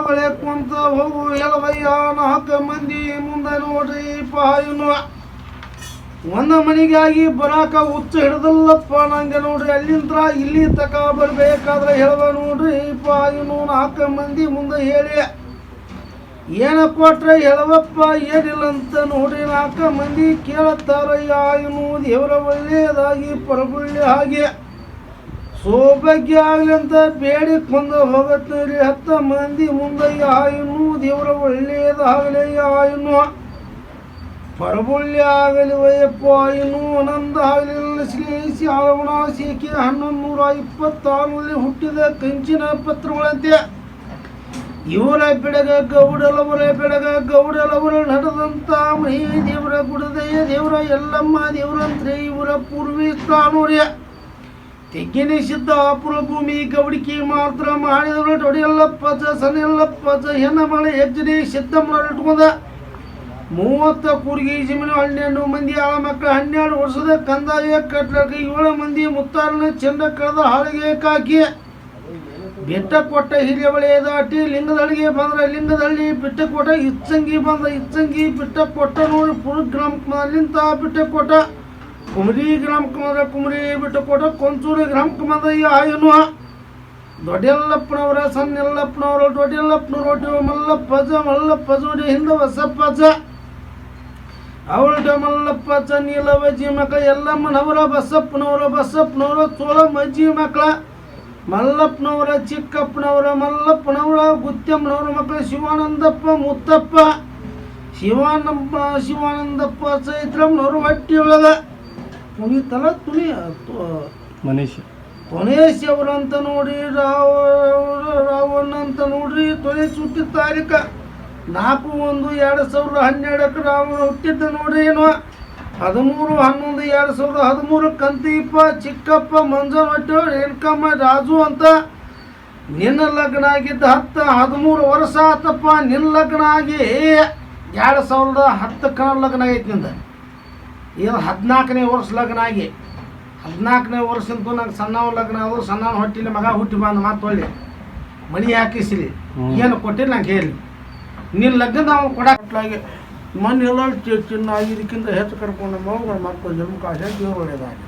ಹೋಗಳೆ ಕುಂತ ಹೋಗು ಎಲವಯ್ಯ, ನಾಲ್ಕು ಮಂದಿ ಮುಂದೆ ನೋಡ್ರಿ, ಪಾಯುನು. ಒಂದ ಮನೆಗಾಗಿ ಬರಾಕ ಹುಚ್ಚು ಹಿಡ್ದಲ್ಲಪ್ಪ ನಂಗೆ ನೋಡ್ರಿ ಅಲ್ಲಿಂದ ಇಲ್ಲಿ ತಕ ಬರ್ಬೇಕಾದ್ರೆ ಹೇಳುವ ನೋಡ್ರಿ, ಪಾಯುನು ನಾಲ್ಕು ಮಂದಿ ಮುಂದೆ ಹೇಳಿ. ಏನ ಕೊಟ್ರೆ ಹೇಳವಪ್ಪ, ಏನಿಲ್ಲ ಅಂತ ನೋಡ್ರಿ, ನಾಲ್ಕು ಮಂದಿ ಕೇಳುತ್ತಾರಯ್ಯ ಇವನು ದೇವರ ಒಳ್ಳೆಯದಾಗಿ ಪರಗುಳ್ಳಿ ಹಾಗೆ ಸೌಭಾಗ್ಯ ಆಗ್ಲಿ ಅಂತ ಬೇಡಿ ಕೊಂದು ಹೋಗತ್ತೀರಿ ಹತ್ತ ಮಂದಿ ಮುಂದಯ್ಯ ಆಯುನು, ದೇವರ ಒಳ್ಳೆಯದಾಗಲಿ ಆಯುನು. ಪರಬುಳ್ಳಿ ಆಗಲಿ ವಯಪ್ಪ ಆಯುನು ಆನಂದ ಆಗಲಿಲ್ಲ ಶ್ರೀಸಿ ಆಲವಣ ಸೇಕೆ ಹನ್ನೊಂದು ನೂರ ಇಪ್ಪತ್ತಾರರಲ್ಲಿ ಹುಟ್ಟಿದ ಕಂಚಿನ ಪತ್ರಗಳಂತೆ. ಇವರ ಬೆಡಗ ಗೌಡಲವರ ಬೆಡಗ ಗೌಡಲವರ ನಡೆದಂತ ಮಹಿ ದೇವರ ಗುಡದಯ್ಯ ದೇವರ ಎಲ್ಲಮ್ಮ ದೇವರಂತ್ರಿ ಇವರ ಪೂರ್ವಿ ಸ್ಥಾನೋರ್ಯ ತೆಗ್ಗಿನ ಸಿದ್ಧ ಭೂಮಿ, ಗೌಡಿಕೆ ಮಾತ್ರ ಮಾಡಿದ್ರು ದೊಡ್ಡೆಲ್ಲಪ್ಪಜ ಸನೆಲ್ಲಪ್ಪಜ ಹೆಣ್ಣ ಮಳೆ ಹೆಜ್ಜನೆ ಸಿದ್ಧ ಇಟ್ಕೊಂಡ. ಮೂವತ್ತ ಕೂರ್ಗಿ ಜಮೀನು ಹನ್ನೆರಡು ಮಂದಿ ಆಳ ಮಕ್ಕಳು ಹನ್ನೆರಡು ವರ್ಷದ ಕಂದಾಯ ಕಟ್ಟಡಕ್ಕೆ ಏಳು ಮಂದಿ ಮುತ್ತಾರನ ಚೆಂಡ ಕಳೆದ ಹಾಳಿಗೆ ಕಾಕಿ. ಬೆಟ್ಟ ಕೊಟ್ಟ ಹಿರಿಯ ಬಳಿ ದಾಟಿ ಲಿಂಗದಳಿಗೆ ಬಂದ್ರೆ, ಲಿಂಗದಳ್ಳಿ ಬಿಟ್ಟ ಕೊಟ್ಟ ಇಚ್ಚಂಗಿ ಬಂದ ಇಚ್ಚಂಗಿ ಬಿಟ್ಟ ಕೊಟ್ಟ ನೋಡಿ ಪುರ ಗ್ರಾಮದಿಂದ ಬಿಟ್ಟ ಕೊಟ್ಟ. ಕುಮರಿ ಗ್ರಾಮಕ್ಕೆ ಬಂದ್ರೆ ಕುಮರಿ ಬಿಟ್ಟು ಕೊಟ್ಟ ಕೊಂಚೂರು ಗ್ರಾಮಕ್ಕೆ ಬಂದ ಈ ಆಯುನು ದೊಡ್ಡೆಲ್ಲಪ್ಪನವರ ಸಣ್ಣೆಲ್ಲಪ್ಪನವರು ದೊಡ್ಡೆಲ್ಲಪ್ಪನವರು ಮಲ್ಲಪ್ಪಜ ಜೋಡಿ ಹಿಂದೆ ಬಸಪ್ಪಜ ಅವಳ ಮಲ್ಲಪ್ಪಜ ನೀಲವಜ್ಜಿ ಮಕ್ಕಳ ಎಲ್ಲಮ್ಮನವರ ಬಸಪ್ಪನವರ ಚೋಳ ಮಜ್ಜಿ ಮಕ್ಕಳ. ಮಲ್ಲಪ್ಪನವರ ಚಿಕ್ಕಪ್ಪನವರ, ಮಲ್ಲಪ್ಪನವರ ಗುತ್ತಮ್ಮನವರ ಮಕ್ಕಳು, ಶಿವಾನಂದಪ್ಪ ಮುತ್ತಪ್ಪ. ಶಿವಾನಪ್ಪ ಶಿವಾನಂದಪ್ಪ ಚೈತ್ರಮ್ಮನವರು ಹೊಟ್ಟಿಯೊಳಗ. ಪುನೀತಲ ತುಣಿ ಮನೀಶ್ ಕೊನೇಶ್ ಅವರಂತ ನೋಡಿ ರಾವ ರಾವಣ್ಣ ಅಂತ ನೋಡ್ರಿ ತೊನೆ ಹುಟ್ಟಿದ ತಾರೀಕ ನಾಲ್ಕು ಒಂದು ಎರಡು ಸಾವಿರದ ಹನ್ನೆರಡಕ್ಕೆ ರಾವಣ ಹುಟ್ಟಿದ್ದ ನೋಡ್ರಿ ಏನು. ಹದಿಮೂರು ಹನ್ನೊಂದು ಎರಡು ಸಾವಿರದ ಹದಿಮೂರು ಕಂತೀಪ ಚಿಕ್ಕಪ್ಪ ಮಂಜನೊಟ್ಟು ರೇಣುಕಮ್ಮ ರಾಜು ಅಂತ ನಿನ್ನ ಲಗ್ನ ಆಗಿದ್ದ ಹತ್ತು ಹದಿಮೂರು ವರ್ಷ ಆತಪ್ಪ ನಿನ್ನ ಲಗ್ನ ಆಗಿ ಎರಡು ಸಾವಿರದ ಹತ್ತಕ್ಕೆ ಲಗ್ನ ಆಗೈತಿ ನಿಂದ. ಇದು ಹದಿನಾಲ್ಕನೇ ವರ್ಷ ಲಗ್ನ ಆಗಿ. ಹದಿನಾಲ್ಕನೇ ವರ್ಷಂತೂ ನಂಗೆ ಸಣ್ಣವ ಲಗ್ನ ಆದ್ರು ಸಣ್ಣ ಹೊಟ್ಟಿಲಿ ಮಗ ಹುಟ್ಟಿ ಬಂದು ಮಾತು ಒಳ್ಳೆ ಮಣಿ ಹಾಕಿಸಿಲಿ. ಏನು ಕೊಟ್ಟಿಲ್ಲ ನಂಗೆ ಹೇಳಿ ನಿನ್ನ ಲಗ್ನ ನಾವು ಕೊಡಾಗಿ ಮಣ್ಣು ಎಲ್ಲ ಚಿನ್ನ ಇದಕ್ಕಿಂತ ಹೆಚ್ಚು ಕರ್ಕೊಂಡು ಮಗಳು ಮಕ್ಕಳು ಜನ್ಮಕ್ಕೆ ಆಸೆ ದೇವ್ರು ಒಳ್ಳೆಯದಾಗಿ